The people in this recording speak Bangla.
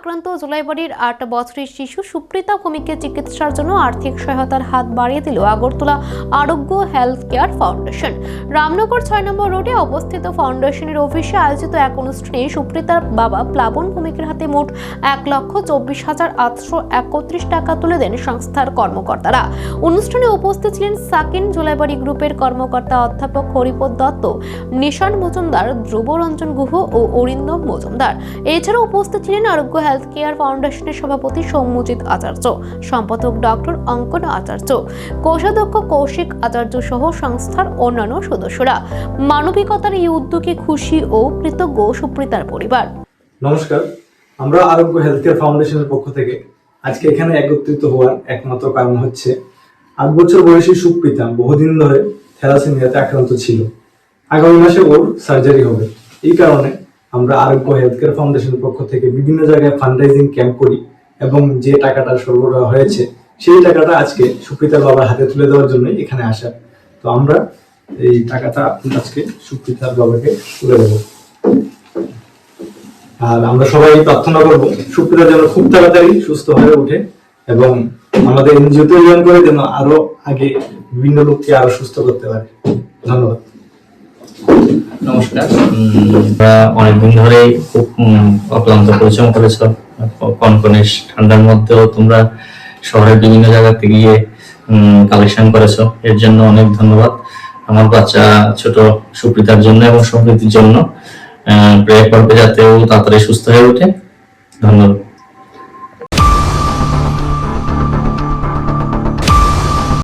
আক্রান্ত জুলাইবাড়ির আট বছরের শিশু সুপ্রিতা ভূমিকে চিকিৎসার জন্য আর্থিক সহায়তার হাত বাড়িয়ে দিল আগরতলা আরোগ্য হেলথ কেয়ার ফাউন্ডেশন। রামনগর ছয় নম্বর রোডে অবস্থিত ফাউন্ডেশনের অফিসে আয়োজিত এক অনুষ্ঠানে সুপ্রিতার বাবা প্লাবন ভূমিকের হাতে মোট এক লক্ষ চব্বিশ হাজার আটশো একত্রিশ টাকা তুলে দেন সংস্থার কর্মকর্তারা। অনুষ্ঠানে উপস্থিত ছিলেন সাকিন জুলাইবাড়ি গ্রুপের কর্মকর্তা অধ্যাপক হরিপদ দত্ত, নিশান মজুমদার, ধ্রুবরঞ্জন গুহ ও অরিন্দম মজুমদার। এছাড়াও উপস্থিত ছিলেন আরোগ্য হেলথ কেয়ার ফাউন্ডেশনের সভাপতি সৌম্যজিৎ আচার্য, সম্পাদক ডক্টর অঙ্কন আচার্য, কোষাধ্যক্ষ কৌশিক আচার্য সহ সংস্থার অন্যান্য সদস্যরা। মানবিকতার এই উদ্যোগে খুশি ও কৃতজ্ঞ সুপ্রিতার পরিবার। নমস্কার। আমরা আরোগ্য হেলথ কেয়ার ফাউন্ডেশনের পক্ষ থেকে আজকে এখানে একত্রিত হওয়ার একমাত্র কারণ হচ্ছে, আট বছর বয়সী সুপ্রিতা বহুদিন ধরে থ্যালাসেমিয়াতে আক্রান্ত ছিল। আগামী মাসে ওর সার্জারি হবে। এই কারণে আমরা আরোগ্য হেলথ কেয়ার ফাউন্ডেশনের পক্ষ থেকে বিভিন্ন জায়গায় ফান্ডরাইজিং ক্যাম্প করি এবং যে টাকাটা সরবরাহ হয়েছে, সেই টাকাটা আজকে সুপ্রিতার বাবার হাতে তুলে দেওয়ার জন্য এখানে আসা। তো আমরা এই টাকাটা আজকে সুপ্রিতার বাবাকে তুলে দেবো। আর আমরা সবাই প্রার্থনা করব সুপ্রিয়া যেন খুব তাড়াতাড়ি সুস্থ হয়ে ওঠে এবং আমাদের এনজিওতে জয়েন করে যেন আরও আগে বিভিন্ন লোককে আরও সুস্থ করতে পারে। ধন্যবাদ। নমস্কার। অনেকদিন খুব পরিশ্রম ঠান্ডার মধ্যেও তোমরা শহরের বিভিন্ন জায়গাতে গিয়ে কালেকশন করেছ। এর জন্য অনেক ধন্যবাদ। আমার বাচ্চা ছোট সুপ্রিতার জন্য এবং সমৃদ্ধির জন্য। প্রে করবে যাতে ও তাড়াতাড়ি সুস্থ হয়ে ওঠে। ধন্যবাদ।